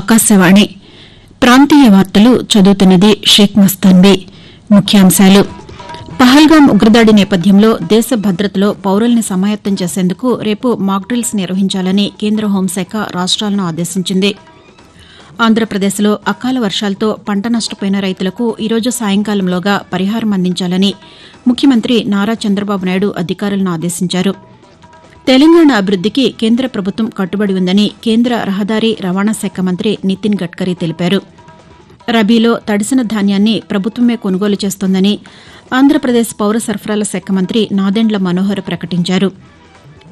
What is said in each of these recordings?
ఆకాశవాణి. ప్రాంతీయ వార్తలు చదువుతున్నది షేక్ మస్తాన్బీ. ముఖ్యాంశాలు. పహల్గాం ఉగ్రదాడి నేపథ్యంలో దేశ భద్రతలో పౌరుల్ని సమాయత్తం చేసేందుకు రేపు మాక్డ్రిల్స్ నిర్వహించాలని కేంద్ర హోంశాఖ రాష్ట్రాలను ఆదేశించింది. ఆంధ్రప్రదేశ్లో అకాల వర్షాలతో పంట నష్టపోయిన రైతులకు ఈరోజు సాయంకాలంలోగా పరిహారం అందించాలని ముఖ్యమంత్రి నారా చంద్రబాబు నాయుడు అధికారులను ఆదేశించారు. తెలంగాణ అభివృద్దికి కేంద్ర ప్రభుత్వం కట్టుబడి ఉందని కేంద్ర రహదారి రవాణా శాఖ మంత్రి నితిన్ గడ్కరీ తెలిపారు. రబీలో తడిసిన ధాన్యాన్ని ప్రభుత్వమే కొనుగోలు చేస్తోందని ఆంధ్రప్రదేశ్ పౌర సరఫరాల శాఖ మంత్రి నాదెండ్ల మనోహర్ ప్రకటించారు.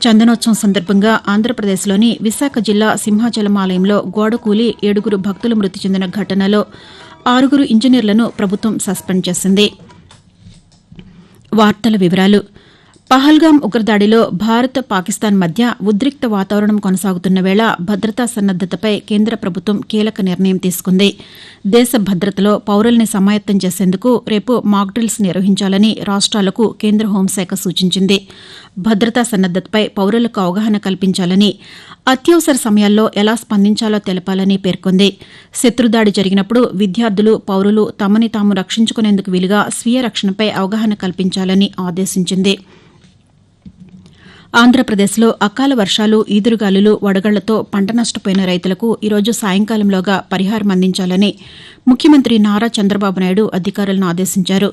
చందనోత్సవం సందర్భంగా ఆంధ్రప్రదేశ్లోని విశాఖ జిల్లా సింహాచలం ఆలయంలో గోడకూలి ఏడుగురు భక్తులు మృతి చెందిన ఘటనలో ఆరుగురు ఇంజనీర్లను ప్రభుత్వం సస్పెండ్ చేసింది. వార్తల వివరాలు పహల్గాం ఉగ్రదాడిలో భారత్ పాకిస్తాన్ మధ్య ఉద్రిక్త వాతావరణం కొనసాగుతున్న వేళ భద్రతా సన్నద్దతపై కేంద్ర ప్రభుత్వం కీలక నిర్ణయం తీసుకుంది. దేశ భద్రతలో పౌరుల్ని సమాయత్తం చేసేందుకు రేపు మాక్డ్రిల్స్ నిర్వహించాలని రాష్ట్రాలకు కేంద్ర హోంశాఖ సూచించింది. భద్రతా సన్నద్దతపై పౌరులకు అవగాహన కల్పించాలని అత్యవసర సమయాల్లో ఎలా స్పందించాలో తెలపాలని పేర్కొంది. శత్రుదాడి జరిగినప్పుడు విద్యార్థులు పౌరులు తమని తాము రక్షించుకునేందుకు వీలుగా స్వీయ రక్షణపై అవగాహన కల్పించాలని ఆదేశించింది. ఆంధ్రప్రదేశ్లో అకాల వర్షాలు ఈదురుగాలులు వడగళ్ళతో పంట నష్టపోయిన రైతులకు ఈరోజు సాయంకాలంలోగా పరిహారం అందించాలని ముఖ్యమంత్రి నారా చంద్రబాబు నాయుడు అధికారులను ఆదేశించారు.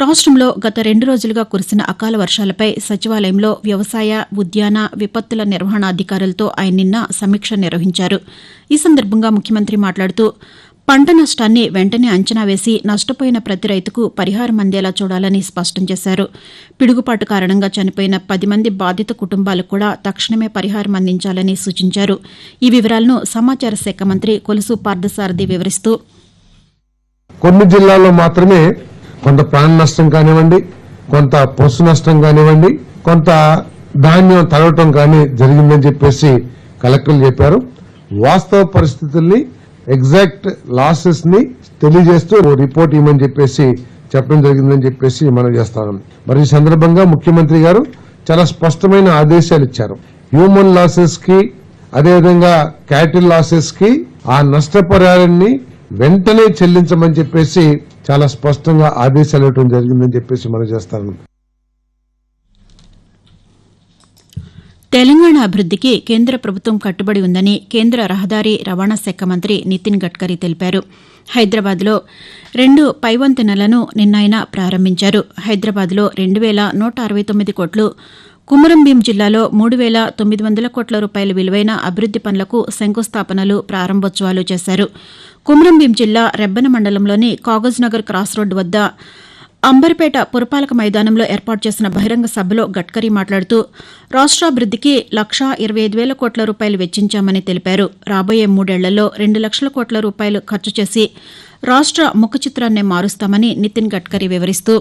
రాష్టంలో గత రెండు రోజులుగా కురిసిన అకాల వర్షాలపై సచివాలయంలో వ్యవసాయ ఉద్యాన విపత్తుల నిర్వహణ అధికారులతో ఆయన నిన్న సమీక్ష నిర్వహించారు. ఈ సందర్భంగా ముఖ్యమంత్రి మాట్లాడుతూ పంట నష్టాన్ని వెంటనే అంచనా వేసి నష్టపోయిన ప్రతి రైతుకు పరిహారం అందేలా చూడాలని స్పష్టం చేశారు. పిడుగుపాటు కారణంగా చనిపోయిన పది మంది బాధిత కుటుంబాలకు కూడా తక్షణమే పరిహారం అందించాలని సూచించారు. ఈ వివరాలను సమాచార శాఖ మంత్రి కొలుసు పార్థసారథి వివరిస్తూ కొన్ని జిల్లాల్లో మాత్రమే కొంత ప్రాణ నష్టం కానివ్వండి కొంత పశు నష్టం కానివ్వండి కొంత ధాన్యం తడవటం కానీ జరిగిందని చెప్పేసి కలెక్టర్లు చెప్పారు. వాస్తవ పరిస్థితుల్ని ఎగ్జాక్ట్ లాసెస్ని తెలియజేస్తూ రిపోర్ట్ ఇవ్వమని చెప్పేసి చెప్పడం జరిగిందని చెప్పేసి మనం చేస్తాను మరి ఈ సందర్భంగా ముఖ్యమంత్రి గారు చాలా స్పష్టమైన ఆదేశాలు ఇచ్చారు. హ్యూమన్ లాసెస్కి అదేవిధంగా క్యాటిల్ లాసెస్కి ఆ నష్టపరిహారాన్ని వెంటనే చెల్లించమని చెప్పేసి చాలా స్పష్టంగా ఆదేశాలు ఇవ్వడం జరిగిందని చెప్పేసి మనం చేస్తాను తెలంగాణ అభివృద్దికి కేంద్ర ప్రభుత్వం కట్టుబడి ఉందని కేంద్ర రహదారి రవాణా శాఖ మంత్రి నితిన్ గడ్కరీ తెలిపారు. హైదరాబాద్లో రెండు పైవంతెనలను నెలను ఆయన ప్రారంభించారు. హైదరాబాద్లో రెండు వేల నూట అరవై తొమ్మిది కోట్లు కుమరంభీం జిల్లాలో మూడు వేల తొమ్మిది వందల కోట్ల రూపాయల విలువైన అభివృద్ది పనులకు శంకుస్థాపనలు ప్రారంభోత్సవాలు చేశారు. కుమరంభీం జిల్లా రెబ్బన మండలంలోని కాగజ్నగర్ క్రాస్ రోడ్డు వద్ద అంబర్పేట పురపాలక మైదానంలో ఏర్పాటు చేసిన బహిరంగ సభలో గడ్కరీ మాట్లాడుతూ రాష్ట్రాభివృద్దికి లక్షా ఇరవై ఐదు వేల కోట్ల రూపాయలు వెచ్చించామని తెలిపారు. రాబోయే మూడేళ్ళలో రెండు లక్షల కోట్ల రూపాయలు ఖర్చు చేసి రాష్ట్ర ముఖ చిత్రాన్నే మారుస్తామని నితిన్ గడ్కరీ వివరిస్తూ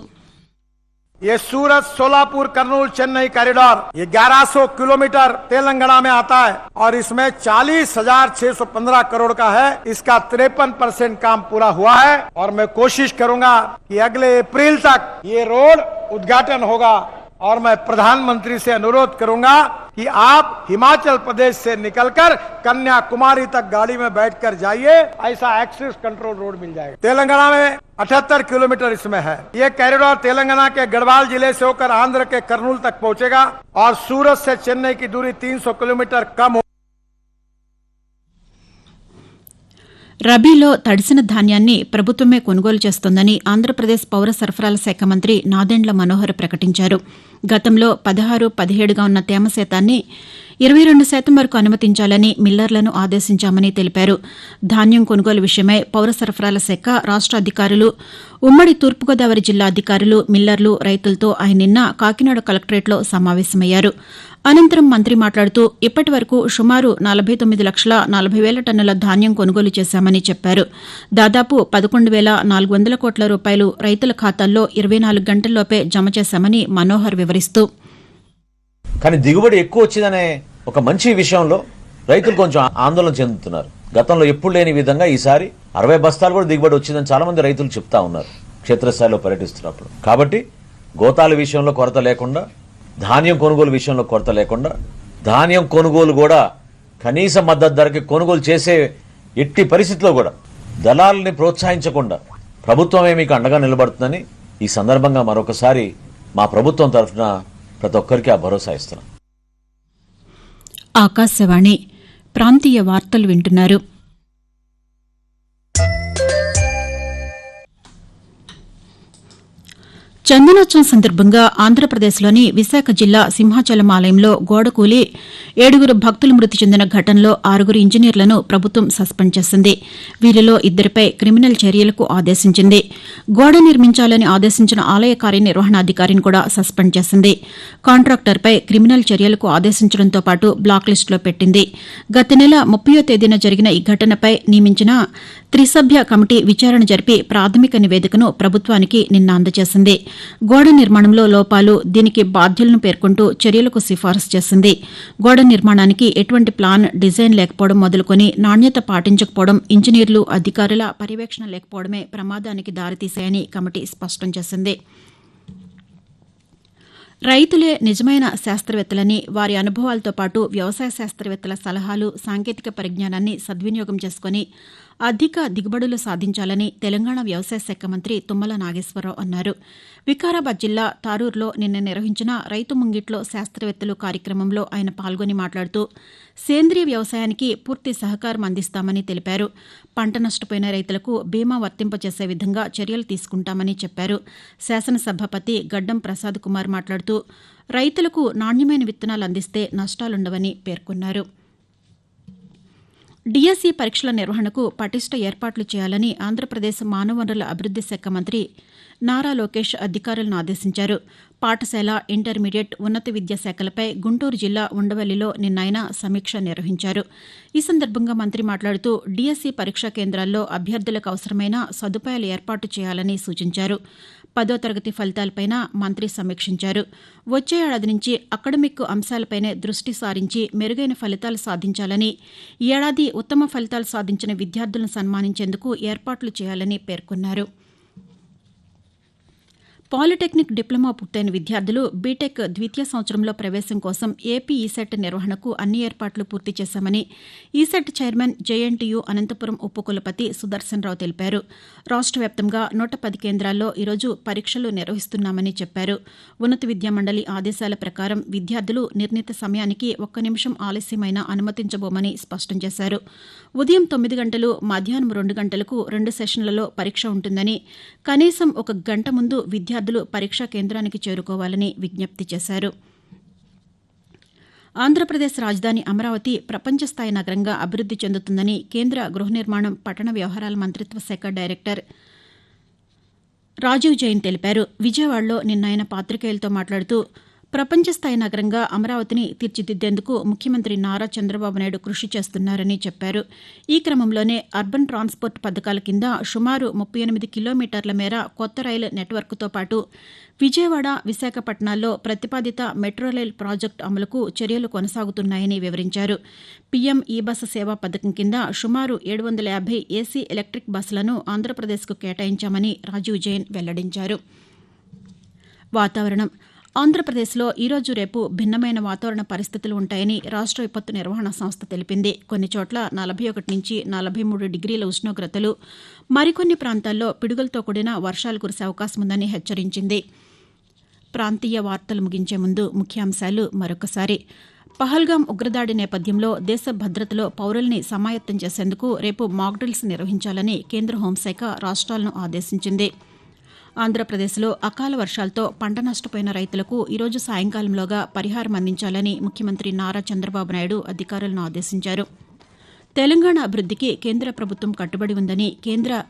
ये सूरत सोलापुर कर्नूल चेन्नई कॉरिडोर ये 1100 किलोमीटर तेलंगाना में आता है और इसमें चालीस हज़ार छह सौ पंद्रह करोड़ का है। इसका तिरपन परसेंट काम पूरा हुआ है और मैं कोशिश करूँगा कि अगले अप्रैल तक ये रोड उद्घाटन होगा और मैं प्रधानमंत्री से अनुरोध करूँगा कि आप हिमाचल प्रदेश से निकलकर कन्याकुमारी तक गाड़ी में बैठकर जाइए, ऐसा एक्सेस कंट्रोल रोड मिल जाएगा। तेलंगाना में 78 किलोमीटर इसमें है। ये कॉरिडोर तेलंगाना के गढ़वाल ज़िले से होकर आंध्र के कर्नूल तक पहुंचेगा और सूरत से चेन्नई की दूरी 300 किलोमीटर कम రబీలో తడిసిన ధాన్యాన్ని ప్రభుత్వమే కొనుగోలు చేస్తోందని ఆంధ్రప్రదేశ్ పౌర సరఫరాల శాఖ మంత్రి నాదెండ్ల మనోహర్ ప్రకటించారు. గతంలో పదహారు పదిహేడుగా ఉన్న తేమ శాతాన్ని ఇరవై రెండు శాతం వరకు అనుమతించాలని మిల్లర్లను ఆదేశించామని తెలిపారు. ధాన్యం కొనుగోలు విషయమై పౌర సరఫరాల శాఖ రాష్ట అధికారులు ఉమ్మడి తూర్పుగోదావరి జిల్లా అధికారులు మిల్లర్లు రైతులతో ఆయన నిన్న కాకినాడ కలెక్టరేట్లో సమావేశమయ్యారు. అనంతరం మంత్రి మాట్లాడుతూ ఇప్పటి వరకు సుమారు నలభై తొమ్మిది లక్షల నలభై వేల టన్నుల ధాన్యం కొనుగోలు చేశామని చెప్పారు. దాదాపు పదకొండు వేల నాలుగు వందల కోట్ల రూపాయలు రైతుల ఖాతాల్లో ఇరవై నాలుగు గంటల్లోపే జమ చేశామని మనోహర్ వివరిస్తూ కానీ దిగుబడి ఎక్కువ వచ్చిందనే ఒక మంచి విషయంలో రైతులు కొంచెం ఆందోళన చెందుతున్నారు. గతంలో ఎప్పుడు లేని విధంగా ఈసారి అరవై బస్తాలు కూడా దిగుబడి వచ్చిందని చాలా మంది రైతులు చెప్తా ఉన్నారు. క్షేత్రస్థాయిలో పర్యటిస్తున్నప్పుడు. కాబట్టి గోతాల విషయంలో కొరత లేకుండా ధాన్యం కొనుగోలు విషయంలో కొరత లేకుండా ధాన్యం కొనుగోలు కూడా కనీస మద్దతు ధరకి కొనుగోలు చేసే ఎట్టి పరిస్థితిలో కూడా దళాలని ప్రోత్సహించకుండా ప్రభుత్వమే మీకు అండగా నిలబడుతుందని ఈ సందర్భంగా మరొకసారి మా ప్రభుత్వం తరఫున ప్రతి ఒక్కరికి ఆ భరోసా ఇస్తున్నాం. ఆకాశవాణి ప్రాంతీయ వార్తలు వింటున్నారు. చందనోత్సవం సందర్భంగా ఆంధ్రప్రదేశ్లోని విశాఖ జిల్లా సింహాచలం ఆలయంలో గోడకూలి ఏడుగురు భక్తులు మృతి చెందిన ఘటనలో ఆరుగురు ఇంజనీర్లను ప్రభుత్వం సస్పెండ్ చేసింది. వీరిలో ఇద్దరిపై క్రిమినల్ చర్యలకు ఆదేశించింది. గోడ నిర్మించాలని ఆదేశించిన ఆలయ కార్యనిర్వహణాధికారిని కూడా సస్పెండ్ చేసింది. కాంట్రాక్టర్పై క్రిమినల్ చర్యలకు ఆదేశించడంతో పాటు బ్లాక్ లిస్టులో పెట్టింది. గత నెల ముప్పయో తేదీన జరిగిన ఈ ఘటనపై నియమించిన త్రిసభ్య కమిటీ విచారణ జరిపి ప్రాథమిక నివేదికను ప్రభుత్వానికి నిన్న అందజేసింది. గోడ నిర్మాణంలో లోపాలు దీనికి బాధ్యులను పేర్కొంటూ చర్యలకు సిఫారసు చేసింది. గోడ నిర్మాణానికి ఎటువంటి ప్లాన్ డిజైన్ లేకపోవడం మొదలుకొని నాణ్యత పాటించకపోవడం ఇంజనీర్లు అధికారుల పర్యవేక్షణ లేకపోవడమే ప్రమాదానికి దారితీశాయని కమిటీ స్పష్టం చేసింది. రైతులే నిజమైన శాస్త్రవేత్తలని వారి అనుభవాలతో పాటు వ్యవసాయ శాస్త్రవేత్తల సలహాలు సాంకేతిక పరిజ్ఞానాన్ని సద్వినియోగం చేసుకుని అధిక దిగుబడులు సాధించాలని తెలంగాణ వ్యవసాయ శాఖ మంత్రి తుమ్మల నాగేశ్వరరావు అన్నారు. వికారాబాద్ జిల్లా తారూరులో నిన్న నిర్వహించిన రైతు ముంగిట్లో శాస్త్రవేత్తలు కార్యక్రమంలో ఆయన పాల్గొని మాట్లాడుతూ సేంద్రియ వ్యవసాయానికి పూర్తి సహకారం అందిస్తామని తెలిపారు. పంట నష్టపోయిన రైతులకు బీమా వర్తింపజేసే విధంగా చర్యలు తీసుకుంటామని చెప్పారు. శాసనసభాపతి గడ్డం ప్రసాద్ కుమార్ మాట్లాడుతూ రైతులకు నాణ్యమైన విత్తనాలు అందిస్తే నష్టాలుండవని పేర్కొన్నారు. డిఎస్సి పరీక్షల నిర్వహణకు పటిష్ట ఏర్పాట్లు చేయాలని ఆంధ్రప్రదేశ్ మానవ వనరుల అభివృద్ది శాఖ మంత్రి నారా లోకేష్ అధికారులను ఆదేశించారు. పాఠశాల ఇంటర్మీడియట్ ఉన్నత విద్యా శాఖలపై గుంటూరు జిల్లా ఉండవల్లిలో నిన్న ఆయన సమీక్ష నిర్వహించారు. ఈ సందర్భంగా మంత్రి మాట్లాడుతూ డిఎస్సి పరీక్షా కేంద్రాల్లో అభ్యర్థులకు అవసరమైన సదుపాయాలు ఏర్పాటు చేయాలని సూచించారు. పదో తరగతి ఫలితాలపైన మంత్రి సమీక్షించారు. వచ్చే ఏడాది నుంచి అకడమిక్ అంశాలపైనే దృష్టి సారించి మెరుగైన ఫలితాలు సాధించాలని ఈ ఏడాది ఉత్తమ ఫలితాలు సాధించిన విద్యార్థులను సన్మానించేందుకు ఏర్పాట్లు చేయాలని పేర్కొన్నారు. పాలిటెక్నిక్ డిప్లొమా పూర్తయిన విద్యార్థులు బీటెక్ ద్వితీయ సంవత్సరంలో ప్రవేశం కోసం ఏపీ ఈసెట్ నిర్వహణకు అన్ని ఏర్పాట్లు పూర్తి చేశామని ఈసెట్ చైర్మన్ జేఎన్టీయూ అనంతపురం ఉపకులపతి సుదర్శన్ రావు తెలిపారు. రాష్ట్ర వ్యాప్తంగా నూట పది కేంద్రాల్లో ఈరోజు పరీక్షలు నిర్వహిస్తున్నామని చెప్పారు. ఉన్నత విద్యా మండలి ఆదేశాల ప్రకారం విద్యార్థులు నిర్ణీత సమయానికి ఒక్క నిమిషం ఆలస్యమైనా అనుమతించబోమని స్పష్టం చేశారు. ఉదయం తొమ్మిది గంటలు మధ్యాహ్నం రెండు గంటలకు రెండు సెషన్లలో పరీక్ష ఉంటుందని కనీసం ఒక గంట ముందు విద్యార్థులు పరీక్షా కేంద్రానికి చేరుకోవాలని విజ్ఞప్తి చేశారు. ఆంధ్రప్రదేశ్ రాజధాని అమరావతి ప్రపంచ స్థాయి నగరంగా అభివృద్ది చెందుతుందని కేంద్ర గృహ నిర్మాణం పట్టణ వ్యవహారాల మంత్రిత్వ శాఖ డైరెక్టర్ రాజీవ్ జైన్ తెలిపారు. విజయవాడలో నిన్న ఆయన పాతికేయులతో మాట్లాడుతూ ప్రపంచ స్థాయి నగరంగా అమరావతిని తీర్చిదిద్దేందుకు ముఖ్యమంత్రి నారా చంద్రబాబు నాయుడు కృషి చేస్తున్నారని చెప్పారు. ఈ క్రమంలోనే అర్బన్ ట్రాన్స్పోర్ట్ పథకాల కింద సుమారు ముప్పై ఎనిమిది కిలోమీటర్ల మేర కొత్త రైలు నెట్వర్క్తో పాటు విజయవాడ విశాఖపట్నాల్లో ప్రతిపాదిత మెట్రో రైల్ ప్రాజెక్టు అమలుకు చర్యలు కొనసాగుతున్నాయని వివరించారు. పీఎం ఈ బస్సు సేవా పథకం కింద సుమారు ఏడు వందల యాభై ఏసీ ఎలక్ట్రిక్ బస్సులను ఆంధ్రప్రదేశ్కు కేటాయించామని రాజీవ్ జైన్ వెల్లడించారు. వాతావరణం ఆంధ్రప్రదేశ్లో ఈరోజు రేపు భిన్నమైన వాతావరణ పరిస్థితులు ఉంటాయని రాష్ట్ర విపత్తు నిర్వహణ సంస్థ తెలిపింది. కొన్ని చోట్ల నలభై ఒకటి నుంచి నలభై మూడు డిగ్రీల ఉష్ణోగ్రతలు మరికొన్ని ప్రాంతాల్లో పిడుగులతో కూడిన వర్షాలు కురిసే అవకాశం ఉందని హెచ్చరించింది. ప్రాంతీయ వార్తలు ముగించే ముందు ముఖ్యాంశాలు మరొకసారి. పహల్గాం ఉగ్రదాడి నేపథ్యంలో దేశ భద్రతలో పౌరుల్ని సమాయత్తం చేసేందుకు రేపు మాక్డ్రిల్స్ నిర్వహించాలని కేంద్ర హోంశాఖ రాష్ట్రాలను ఆదేశించింది. ఆంధ్రప్రదేశ్లో అకాల వర్షాలతో పంట నష్టపోయిన రైతులకు ఈరోజు సాయంకాలంలోగా పరిహారం అందించాలని ముఖ్యమంత్రి నారా చంద్రబాబు నాయుడు అధికారులను ఆదేశించారు. తెలంగాణ అభివృద్దికి కేంద్ర ప్రభుత్వం కట్టుబడి ఉందని కేంద్ర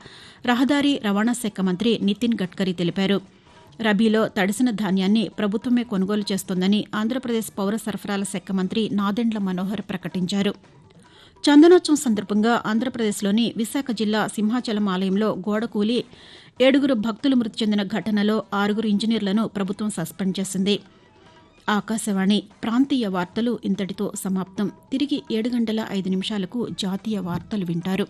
రహదారి రవాణా శాఖ మంత్రి నితిన్ గడ్కరీ తెలిపారు. రబీలో తడిసిన ధాన్యాన్ని ప్రభుత్వమే కొనుగోలు చేస్తోందని ఆంధ్రప్రదేశ్ పౌర సరఫరాల శాఖ మంత్రి నాదెండ్ల మనోహర్ ప్రకటించారు. చందనోత్సవం సందర్భంగా ఆంధ్రప్రదేశ్లోని విశాఖ జిల్లా సింహాచలం ఆలయంలో గోడకూలి ఏడుగురు భక్తులు మృతి చెందిన ఘటనలో ఆరుగురు ఇంజనీర్లను ప్రభుత్వం సస్పెండ్ చేసింది. ఆకాశవాణి ప్రాంతీయ వార్తలు ఇంతటితో సమాప్తం. తిరిగి ఏడు గంటల ఐదు నిమిషాలకు జాతీయ వార్తలు వింటారు.